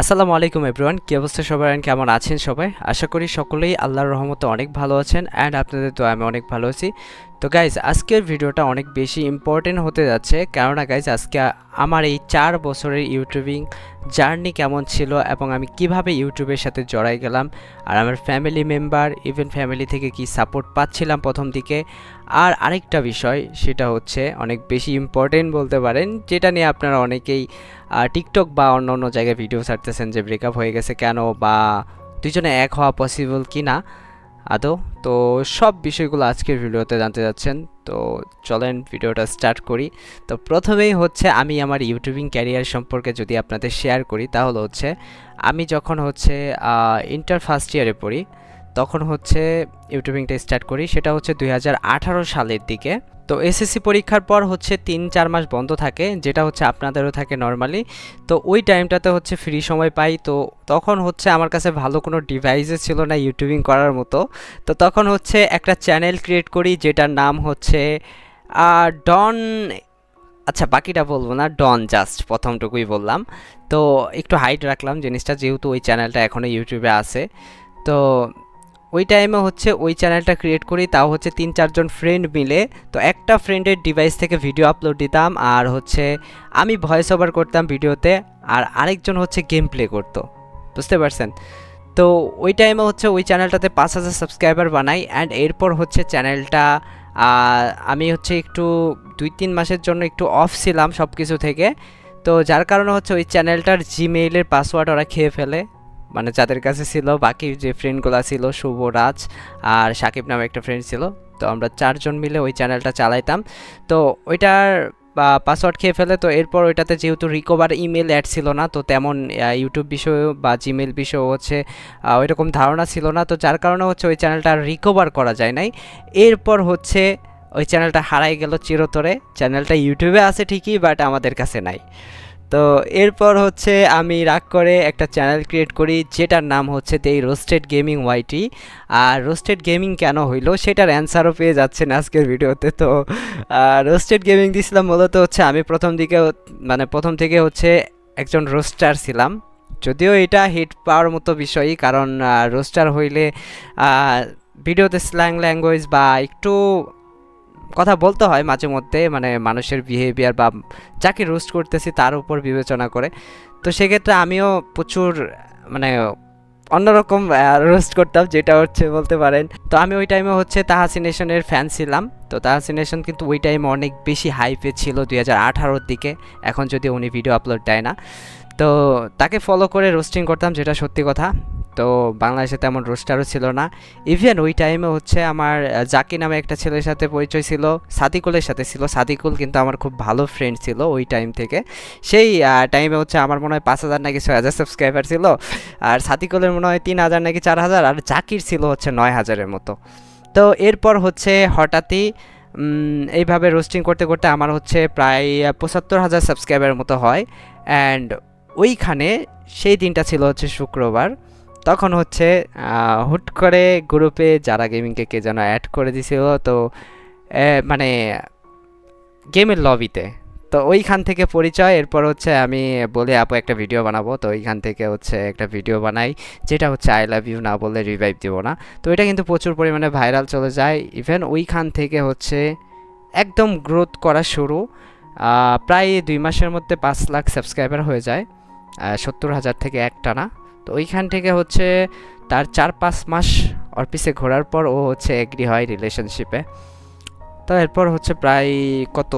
আসসালামু আলাইকুম এভরিওয়ান কি অবস্থা সবাই অ্যান্ড কেমন আছেন সবাই? আশা করি সকলেই আল্লাহর রহমতে অনেক ভালো আছেন। অ্যান্ড আপনাদের তো আমি অনেক ভালো আছি। তো গাইজ আজকের ভিডিওটা অনেক বেশি ইম্পর্টেন্ট হতে যাচ্ছে। কেননা গাইজ আজকে আমার এই চার বছরের ইউটিউবিং জার্নি কেমন ছিল এবং আমি কীভাবে ইউটিউবের সাথে জড়াই গেলাম আর আমার ফ্যামিলি মেম্বার ইভেন ফ্যামিলি থেকে কি সাপোর্ট পাচ্ছিলাম প্রথম দিকে। আর আরেকটা বিষয়, সেটা হচ্ছে অনেক বেশি ইম্পর্টেন্ট বলতে পারেন, যেটা নিয়ে আপনারা অনেকেই টিকটক বা অন্য অন্য জায়গায় ভিডিও ছাড়তেছেন যে ব্রেকআপ হয়ে গেছে কেন বা দুজনে এক হওয়া পসিবল কি না আদৌ? তো সব বিষয়গুলো আজকের ভিডিওতে জানতে যাচ্ছেন। তো চলেন ভিডিওটা স্টার্ট করি। তো প্রথমেই হচ্ছে আমি আমার ইউটিউবিং ক্যারিয়ার সম্পর্কে যদি আপনাদের শেয়ার করি, তাহলে হচ্ছে আমি যখন হচ্ছে ইন্টার ফার্স্ট ইয়ারে পড়ি, তখন হচ্ছে ইউটিউবিংটা স্টার্ট করি। সেটা হচ্ছে দু হাজার আঠারো সালের দিকে। তো এসএসসি পরীক্ষার পর হচ্ছে তিন, চার মাস বন্ধ থাকে, যেটা হচ্ছে আপনাদেরও থাকে নর্মালি তো ওই টাইমটাতে হচ্ছে ফ্রি সময় পাই। তো তখন হচ্ছে আমার কাছে ভালো কোনো ডিভাইসে ছিল না ইউটিউবিং করার মতো। তো তখন হচ্ছে একটা চ্যানেল ক্রিয়েট করি, যেটার নাম হচ্ছে ডন আচ্ছা বাকিটা বলব না ডন জাস্ট প্রথমটুকুই বললাম। তো একটু হাইট রাখলাম জিনিসটা, যেহেতু ওই চ্যানেলটা এখনও ইউটিউবে আছে। তো ওই টাইমে হচ্ছে ওই চ্যানেলটা ক্রিয়েট করি, তাও হচ্ছে তিন চারজন ফ্রেন্ড মিলে। তো একটা ফ্রেন্ডের ডিভাইস থেকে ভিডিও আপলোড দিতাম, আর হচ্ছে আমি ভয়েস ওভার করতাম ভিডিওতে আর আরেকজন হচ্ছে গেম প্লে করতো। বুঝতে পারছেন? তো ওই টাইমে হচ্ছে ওই চ্যানেলটাতে পাঁচ হাজার সাবস্ক্রাইবার বানাই অ্যান্ড এরপর হচ্ছে চ্যানেলটা আমি হচ্ছে একটু দুই তিন মাসের জন্য একটু অফ ছিলাম সব কিছু থেকে। তো যার কারণে হচ্ছে ওই চ্যানেলটার জিমেইলের পাসওয়ার্ড ওরা খেয়ে ফেলে। মানে যাদের কাছে ছিল, বাকি যে ফ্রেন্ডগুলো ছিল, শুভ, রাজ আর সাকিব নামে একটা ফ্রেন্ড ছিল, তো আমরা চারজন মিলে ওই চ্যানেলটা চালাইতাম। তো ওইটার পাসওয়ার্ড খেয়ে ফেলে, তো এরপর ওইটাতে যেহেতু রিকভার ইমেল অ্যাড ছিল না, তো তেমন ইউটিউব বিষয়ে বা জিমেল বিষয়ে হচ্ছে ওই রকম ধারণা ছিল না। তো যার কারণে হচ্ছে ওই চ্যানেলটা রিকভার করা যায় নাই। এরপর হচ্ছে ওই চ্যানেলটা হারাই গেল চিরতরে। চ্যানেলটা ইউটিউবে আছে ঠিকই বাট আমাদের কাছে নাই। তো এরপর হচ্ছে আমি রাগ করে একটা চ্যানেল ক্রিয়েট করি, যেটার নাম হচ্ছে এই রোস্টেড গেমিং ওয়াইটি আর রোস্টেড গেমিং কেন হইল, সেটার অ্যান্সারও পেয়ে যাচ্ছেন আজকের ভিডিওতে। তো রোস্টেড গেমিং দিয়েছিলাম মূলত হচ্ছে আমি প্রথম দিকে মানে প্রথম থেকে হচ্ছে একজন রোস্টার ছিলাম। যদিও এটা হিট পাওয়ার মতো বিষয়ই, কারণ রোস্টার হইলে ভিডিওতে স্ল্যাং ল্যাঙ্গুয়েজ বা একটু কথা বলতে হয় মাঝে মধ্যে মানে মানুষের বিহেভিয়ার বা যাকে রোস্ট করতেছি তার উপর বিবেচনা করে। তো সেক্ষেত্রে আমিও প্রচুর মানে অন্যরকম রোস্ট করতাম যেটা হচ্ছে বলতে পারেন। তো আমি ওই টাইমে হচ্ছে তাহাসিনেশনের ফ্যান ছিলাম। তো তাহাসিনেশন কিন্তু ওই টাইমে অনেক বেশি হাইপে ছিল দুই হাজার দিকে। এখন যদি উনি ভিডিও আপলোড দেয় না। তো তাকে ফলো করে রোস্টিং করতাম, যেটা সত্যি কথা। তো বাংলাদেশে তেমন রোস্টারও ছিল না। ইভেন ওই টাইমে হচ্ছে আমার জাকি নামে একটা ছেলের সাথে পরিচয় ছিল, সাদিকুলের সাথে ছিল। সাদিকুল কিন্তু আমার খুব ভালো ফ্রেন্ড ছিল ওই টাইম থেকে। সেই টাইমে হচ্ছে আমার মনে হয় পাঁচ হাজার নাকি ছয় হাজার সাবস্ক্রাইবার ছিল। আর সাদিকুলের মনে হয় তিন হাজার নাকি চার হাজার, আর জাকির ছিল হচ্ছে নয় হাজারের মতো। তো এরপর হচ্ছে হঠাৎই এইভাবে রোস্টিং করতে করতে আমার হচ্ছে প্রায় পঁচাত্তর হাজার সাবস্ক্রাইবারের মতো হয়। অ্যান্ড ওইখানে সেই দিনটা ছিল হচ্ছে শুক্রবার। তখন হচ্ছে হুট করে গ্রুপে যারা গেমিংকে কে যেন অ্যাড করে দিছিল, তো মানে গেমের লবিতে তো। ওইখান থেকে পরিচয়, এরপর হচ্ছে আমি বলে, আপু, একটা ভিডিও বানাবো। তো ওইখান থেকে হচ্ছে একটা ভিডিও বানাই, যেটা হচ্ছে আই লাভ ইউ না বলে রিভাইভ দিব না। তো এটা কিন্তু প্রচুর পরিমাণে ভাইরাল চলে যায়। ইভেন ওইখান থেকে হচ্ছে, একদম গ্রোথ করা শুরু। প্রায় দুই মাসের মধ্যে পাঁচ লাখ সাবস্ক্রাইবার হয়ে যায়। সত্তর হাজার থেকে একটা না তো ওইখান থেকে হচ্ছে তার চার পাঁচ মাস পিছে ঘোরার পর ও হচ্ছে এগ্রি হয় রিলেশনশিপে তো এরপর হচ্ছে প্রায় কত?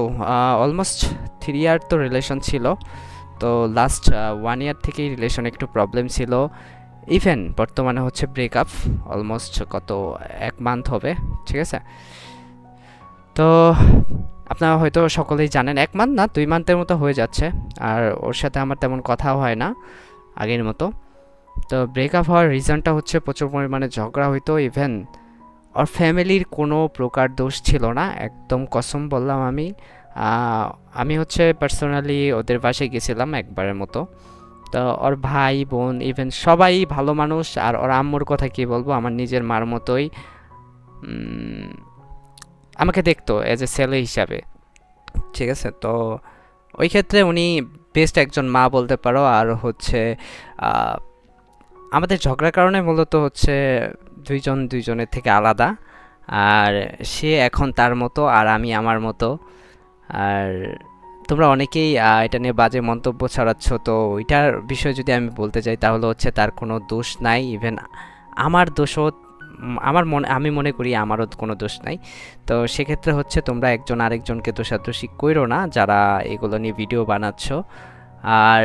অলমোস্ট থ্রি ইয়ার তো রিলেশন ছিল। তো লাস্ট ওয়ান ইয়ার থেকেই রিলেশন একটু প্রবলেম ছিল। ইভেন বর্তমানে হচ্ছে ব্রেকআপ অলমোস্ট কত? এক মান্থ হবে, ঠিক আছে? তো আপনারা হয়তো সকলেই জানেন, এক মান্থ না, দুই মান্থের মতো হয়ে যাচ্ছে। আর ওর সাথে আমার তেমন কথাও হয় না আগের মতো। তো ব্রেকআপ হওয়ার রিজনটা হচ্ছে প্রচুর পরিমাণে ঝগড়া হইতো ইভেন ওর ফ্যামিলির কোনো প্রকার দোষ ছিল না, একদম কসম বললাম আমি। আমি হচ্ছে পার্সোনালি ওদের বাসায় গেছিলাম একবারের মতো। তো ওর ভাই, বোন ইভেন সবাই ভালো মানুষ, আর ওর আম্মুর কথা কি বলব, আমার নিজের মার মতোই। আমাকে দেখতো এজ এ ছেলে হিসাবে। ঠিক আছে, তো ওই ক্ষেত্রে উনি বেস্ট একজন মা বলতে পারো, আর হচ্ছে আমাদের ঝগড়ার কারণে মূলত হচ্ছে দুইজন দুইজনের থেকে আলাদা। আর সে এখন তার মতো আর আমি আমার মতো। আর তোমরা অনেকেই এটা নিয়ে বাজে মন্তব্য ছড়াচ্ছ, তো ওইটার বিষয়ে যদি আমি বলতে চাই, তাহলে হচ্ছে তার কোনো দোষ নাই। ইভেন আমার দোষও আমার মনে, আমি মনে করি আমারও কোনো দোষ নাই। তো সেক্ষেত্রে হচ্ছে তোমরা একজন আরেকজনকে দোষাদোষি কইরো না, যারা এগুলো নিয়ে ভিডিও বানাচ্ছ। আর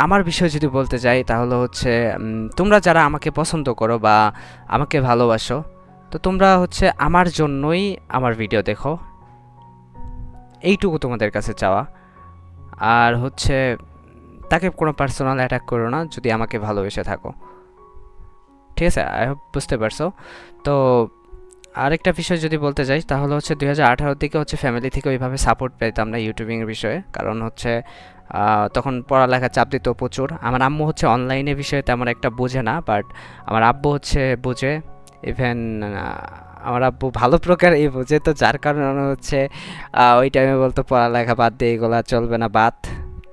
আমার বিষয় যদি বলতে চাই তাহলে হচ্ছে তোমরা যারা আমাকে পছন্দ করো বা আমাকে ভালোবাসো, তো তোমরা হচ্ছে আমার জন্যই আমার ভিডিও দেখো। এইটুকু তোমাদের কাছে চাওয়া। আর হচ্ছে, তাকে কোনো পার্সোনাল অ্যাটাক করো না, যদি আমাকে ভালোবেসে থাকো। ঠিক আছে? আই হোপ বুঝতে পারছ। তো আরেকটা বিষয় যদি বলতে যাই, তাহলে হচ্ছে দুই হাজার আঠারোর দিকে হচ্ছে ফ্যামিলি থেকে ওইভাবে সাপোর্ট পেতাম না ইউটিউবিংয়ের বিষয়ে। কারণ হচ্ছে তখন পড়ালেখা চাপ দিত প্রচুর। আমার আম্মু হচ্ছে অনলাইনে বিষয়ে তেমন একটা বোঝে না বাট আমার আব্বু হচ্ছে বোঝে। ইভেন আমার আব্বু ভালো প্রকার এই বোঝে, তো যার কারণে হচ্ছে ওই টাইমে বলতো পড়ালেখা বাদ দিয়ে এগুলা চলবে না বাদ।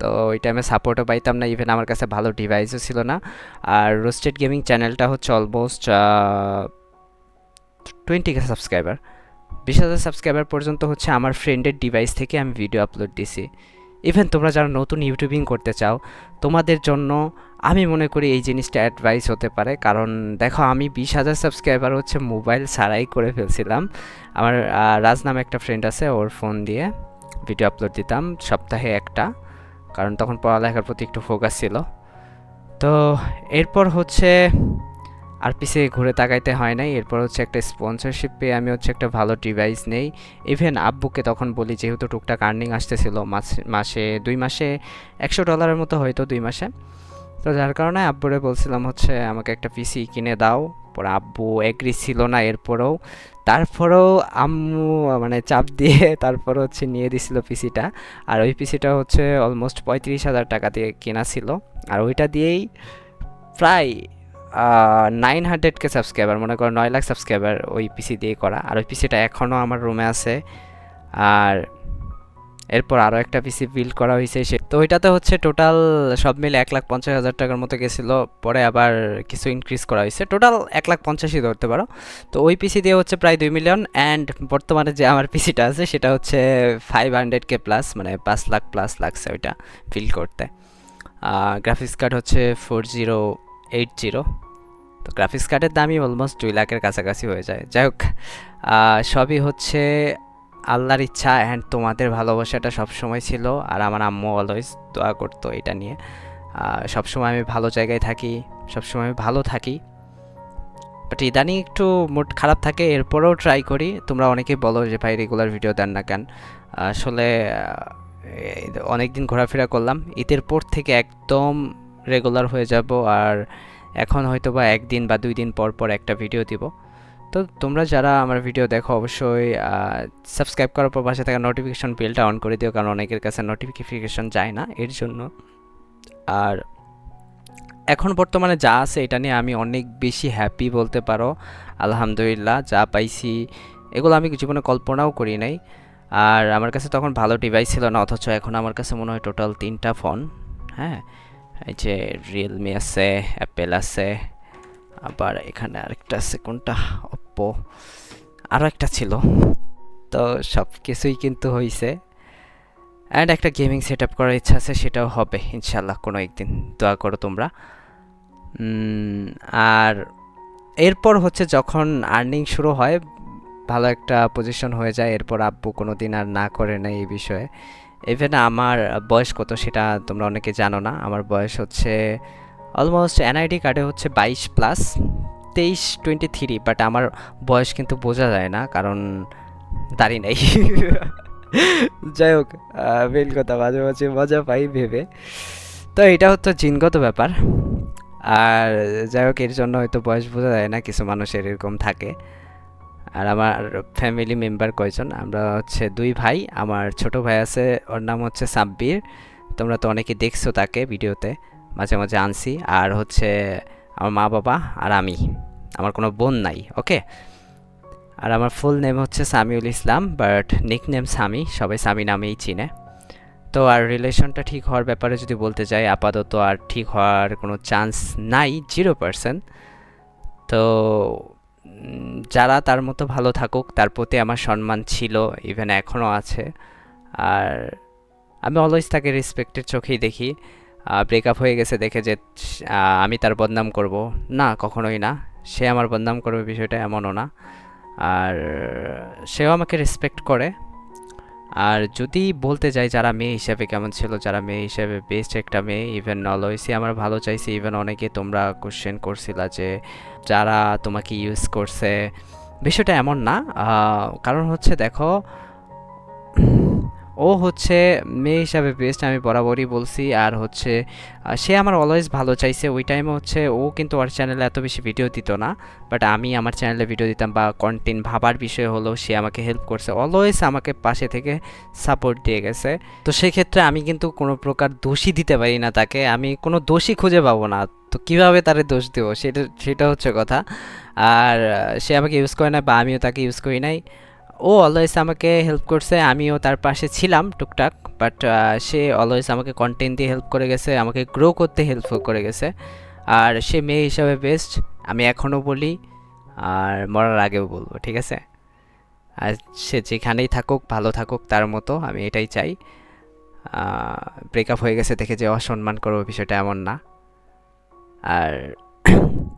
তো ওই টাইমে সাপোর্টও পাইতাম না ইভেন আমার কাছে ভালো ডিভাইসও ছিল না। আর রোস্টেড গেমিং চ্যানেলটা হচ্ছে অলমোস্ট টোয়েন্টি কে সাবস্ক্রাইবার বিশ হাজার সাবস্ক্রাইবার পর্যন্ত হচ্ছে আমার ফ্রেন্ডের ডিভাইস থেকে আমি ভিডিও আপলোড দিছি। ইভেন তোমরা যারা নতুন ইউটিউবিং করতে চাও, তোমাদের জন্য আমি মনে করি এই জিনিসটা অ্যাডভাইস হতে পারে। কারণ দেখো, আমি বিশ হাজার সাবস্ক্রাইবার হচ্ছে মোবাইল ছাড়াই করে ফেলছিলাম। আমার রাজ নামে একটা ফ্রেন্ড আছে, ওর ফোন দিয়ে ভিডিও আপলোড দিতাম, সপ্তাহে একটা। কারণ তখন পড়ালেখার প্রতি একটু ফোকাস ছিল। তো এরপর হচ্ছে আর পিছিয়ে ঘুরে তাকাইতে হয় নাই। এরপর হচ্ছে একটা স্পন্সরশিপ পেয়ে আমি হচ্ছে একটা ভালো ডিভাইস নেই। ইভেন আব্বুকে তখন বলি, যেহেতু টুকটাক আর্নিং আসতেছিল মাসে, দুই মাসে একশো ডলারের মতো হয়তো দুই মাসে। তো যার কারণে আব্বুরে বলছিলাম হচ্ছে, আমাকে একটা পিসি কিনে দাও। পরে আব্বু এগ্রি ছিল না, এরপরেও। তারপরেও আম্মু মানে চাপ দিয়ে তারপর হচ্ছে নিয়ে দিছিল পিসিটা আর ওই পিসিটা হচ্ছে অলমোস্ট পঁয়ত্রিশ হাজার টাকা দিয়ে কেনা ছিল। আর ওইটা দিয়েই প্রায় নাইন হান্ড্রেডকে সাবস্ক্রাইবার মনে করো নয় লাখ সাবস্ক্রাইবার ওই পিসি দিয়ে করা। আর ওই পিসিটা এখনও আমার রুমে আছে। আর এরপর আরও একটা পিসি বিল্ড করা হয়েছে সে তো ওইটাতে হচ্ছে টোটাল সব মিলে এক লাখ পঞ্চাশ হাজার টাকার মতো গেছিল। পরে আবার কিছু ইনক্রিজ করা হয়েছে। টোটাল এক লাখ পঞ্চাশই ধরতে পারো। তো ওই পিসি দিয়ে হচ্ছে প্রায় দুই মিলিয়ন অ্যান্ড বর্তমানে যে আমার পিসিটা আছে, সেটা হচ্ছে ফাইভ হান্ড্রেড কে প্লাস মানে পাঁচ লাখ প্লাস লাগছে ওইটা ফিল করতে। গ্রাফিক্স কার্ড হচ্ছে ফোর জিরো এইট জিরো তো গ্রাফিক্স কার্ডের দামই অলমোস্ট দুই লাখের কাছাকাছি হয়ে যায়। যাই হোক সবই হচ্ছে আল্লাহর ইচ্ছা অ্যান্ড তোমাদের ভালোবাসাটা সবসময় ছিল আর আমার আম্মু অলওয়েজ দোয়া করতো এটা নিয়ে। সবসময় আমি ভালো জায়গায় থাকি, সবসময় আমি ভালো থাকি। বাট ইদানিং একটু মুড খারাপ থাকে, এরপরেও ট্রাই করি। তোমরা অনেকেই বলো যে, ভাই রেগুলার ভিডিও দেন না কেন? আসলে অনেক দিন ঘোরাফেরা করলাম। ঈদের পর থেকে একদম রেগুলার হয়ে যাব আর এখন হয়তো বা একদিন বা দুই দিন পর পর একটা ভিডিও দিব। তো তোমরা যারা আমার ভিডিও দেখো অবশ্যই সাবস্ক্রাইব করার পর পাশে থাকা নোটিফিকেশন বেলটা অন করে দিও, কারণ অনেকের কাছে নোটিফিকেশন যায় না এর জন্য। আর এখন বর্তমানে যা আছে এটা নিয়ে আমি অনেক বেশি হ্যাপি বলতে পারো, আলহামদুলিল্লাহ, যা পাইছি, এগুলো আমি জীবনে কল্পনাও করি নাই। আর আমার কাছে তখন ভালো ডিভাইস ছিল না, অথচ এখন আমার কাছে মনে হয় টোটাল তিনটা ফোন হ্যাঁ? এই যে রিয়েলমি আছে অ্যাপেল আছে, আবার এখানে আরেকটা আছে, কোনটা? অপ্পো আরও একটা ছিল। তো সব কিছুই কিন্তু হয়েছে অ্যান্ড একটা গেমিং সেট আপ করার ইচ্ছা আছে, সেটাও হবে ইনশাল্লাহ কোনো একদিন। দোয়া করো তোমরা। আর এরপর হচ্ছে যখন আর্নিং শুরু হয়, ভালো একটা পজিশন হয়ে যায়, এরপর আব্বু কোনো দিন আর না করে না এই বিষয়ে। ইভেন আমার বয়স কত সেটা তোমরা অনেকে জানো না। আমার বয়স হচ্ছে অলমোস্ট এনআইডি কার্ডে হচ্ছে বাইশ প্লাস তেইশ টোয়েন্টি থ্রি বাট আমার বয়স কিন্তু বোঝা যায় না, কারণ দাড়ি নেই। যাই হোক মেন কথা মাঝে মাঝে মজা পাই ভেবে। তো এটা হচ্ছে জিনগত ব্যাপার। আর যাই হোক এর জন্য হয়তো বয়স বোঝা যায় না, কিছু মানুষের এরকম থাকে। আর আমার ফ্যামিলি মেম্বার কয়জন? আমরা হচ্ছে দুই ভাই, আমার ছোট ভাই আছে, ওর নাম হচ্ছে সাব্বির। তোমরা তো অনেকে দেখছ তাকে ভিডিওতে, মাঝে মাঝে আনছি। আর হচ্ছে আমার মা বাবা আর আমি, আমার কোনো বোন নাই, ওকে? আর আমার ফুল নেম হচ্ছে Samiul Islam but nick name Sami, সবাই সামি নামেই চিনে। তো আর রিলেশনটা ঠিক হওয়ার ব্যাপারে যদি বলতে যাই, আপাতত আর ঠিক হওয়ার কোনো চান্স নাই জিরো পার্সেন্ট তো যারা তার মতো ভালো থাকুক, তার প্রতি আমার সম্মান ছিল ইভেন এখনও আছে। আর আমি অলওয়েজ তাকে রেসপেক্টের চোখেই দেখি। ব্রেকআপ হয়ে গেছে দেখে যে আমি তার বদনাম করব। না, কখনোই না। সে আমার বদনাম করবে বিষয়টা এমনও না। আর সেও আমাকে রেসপেক্ট করে। আর যদি বলতে যাই যারা মেয়ে হিসাবে কেমন ছিল, যারা মেয়ে হিসাবে বেস্ট একটা মেয়ে ইভেন অলওয়েসই আমার ভালো চাইছি ইভেন অনেকে তোমরা কোশ্চেন করছিলা যে যারা তোমাকে ইউজ করছে। বিষয়টা এমন না কারণ হচ্ছে দেখো ও হচ্ছে মেয়ে হিসাবে বেস্ট আমি বরাবরই বলছি। আর হচ্ছে সে আমার অলওয়েজ ভালো চাইছে। ওই টাইমে হচ্ছে ও কিন্তু ওর চ্যানেলে এত বেশি ভিডিও দিত না। বাট আমি আমার চ্যানেলে ভিডিও দিতাম বা কন্টেন্ট ভাবার বিষয় হলো সে আমাকে হেল্প করছে। অলওয়েজ আমাকে পাশে থেকে সাপোর্ট দিয়ে গেছে। তো সেক্ষেত্রে আমি কিন্তু কোনো প্রকার দোষী দিতে পারি না তাকে। আমি কোনো দোষী খুঁজে পাবো না। তো কীভাবে তারে দোষ দেবো? সেটা সেটা হচ্ছে কথা। আর সে আমাকে ইউজ করে না বা আমিও তাকে ইউজ করি নাই। ও অলওয়েজ আমাকে হেল্প করছে, আমিও তার পাশে ছিলাম টুকটাক বাট সে অলওয়েজ আমাকে কন্টেন্ট দিয়ে হেল্প করে গেছে, আমাকে গ্রো করতে হেল্পফুল করে গেছে। আর সে মেয়ে হিসাবে বেস্ট আমি এখনও বলি, আর মরার আগেও বলব, ঠিক আছে? আর সে যেখানেই থাকুক, ভালো থাকুক, তার মতো, আমি এটাই চাই। ব্রেকআপ হয়ে গেছে দেখে যে অসম্মান করব বিষয়টা এমন না। আর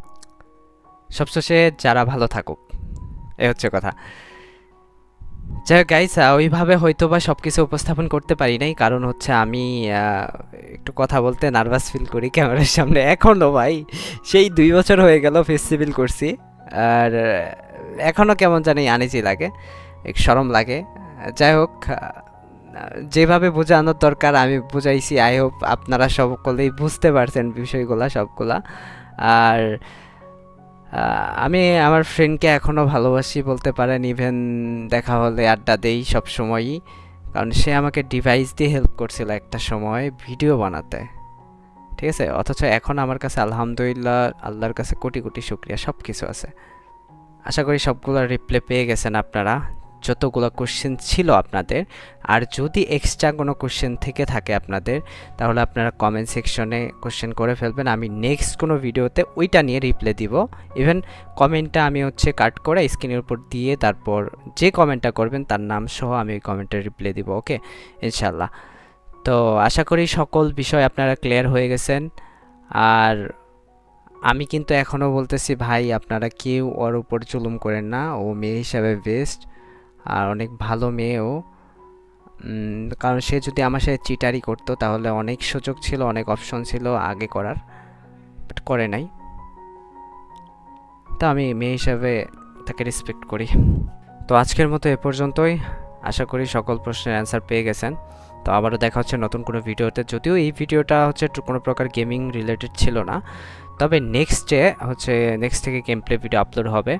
সবশেষে যারা ভালো থাকুক, এ হচ্ছে কথা। যাই গাইস ওইভাবে হয়তো বা সব কিছু উপস্থাপন করতে পারি নাই। কারণ হচ্ছে আমি একটু কথা বলতে নার্ভাস ফিল করি ক্যামেরার সামনে। এখনও ভাই, সেই দুই বছর হয়ে গেল ফেস্টিভ্যাল করছি। আর এখনও কেমন জানি আনিজি লাগে, এক সরম লাগে। যাই হোক যেভাবে বোঝানোর দরকার আমি বুঝাইছি। আই হোপ আপনারা সকলেই বুঝতে পারছেন বিষয়গুলা, সবগুলা। আর আমি আমার ফ্রেন্ডকে এখনও ভালোবাসি বলতে পারেন ইভেন দেখা হলে আড্ডা দেই সব সময়ই। কারণ সে আমাকে ডিভাইস দিয়ে হেল্প করছিল একটা সময় ভিডিও বানাতে। ঠিক আছে? অথচ এখন আমার কাছে আলহামদুলিল্লাহ, আল্লাহর কাছে কোটি কোটি শুক্রিয়া সব কিছু আছে। আশা করি সবগুলো রিপ্লে পেয়ে গেছেন আপনারা। যতগুলো কোশ্চেন ছিল আপনাদের, আর যদি এক্সট্রা কোনো কোশ্চেন থেকে থাকে আপনাদের, তাহলে আপনারা কমেন্ট সেকশনে কোশ্চেন করে ফেলবেন। আমি নেক্সট কোনো ভিডিওতে ওইটা নিয়ে রিপ্লে দিব। ইভেন কমেন্টটা আমি হচ্ছে কাট করে স্ক্রিনের উপর দিয়ে তারপর যে কমেন্টটা করবেন, তার নাম সহ আমি ওই কমেন্টের রিপ্লে দিব ওকে ইনশাল্লাহ তো আশা করি সকল বিষয় আপনারা ক্লিয়ার হয়ে গেছেন। আর আমি কিন্তু এখনও বলতেছি, ভাই, আপনারা কেউ ওর উপর জুলুম করেন না। ও মেয়ে হিসাবে বেস্ট আর অনেক ভালো মেয়েও। কারণ সে যদি আমার সাথে চিটারি করতো, তাহলে অনেক সুযোগ ছিল, অনেক অপশন ছিল আগে করার বাট করে নাই। তা আমি মেয়ে হিসাবে তাকে রেসপেক্ট করি। তো আজকের মতো এ পর্যন্তই। আশা করি সকল প্রশ্নের অ্যান্সার পেয়ে গেছেন। তো আবারও দেখা হচ্ছে নতুন কোনো ভিডিওতে। যদিও এই ভিডিওটা হচ্ছে কোনো প্রকার গেমিং রিলেটেড ছিল না। তবে নেক্সটে হচ্ছে নেক্সট থেকে গেম প্লে ভিডিও আপলোড হবে।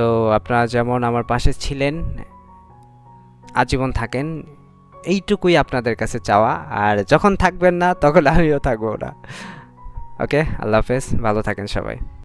তো আপনারা যেমন আমার পাশে ছিলেন, আজীবন থাকেন, এইটুকুই আপনাদের কাছে চাওয়া। আর যখন থাকবেন না, তখন আমিও থাকব না। ওকে? আল্লাহ হাফেজ। ভালো থাকেন সবাই।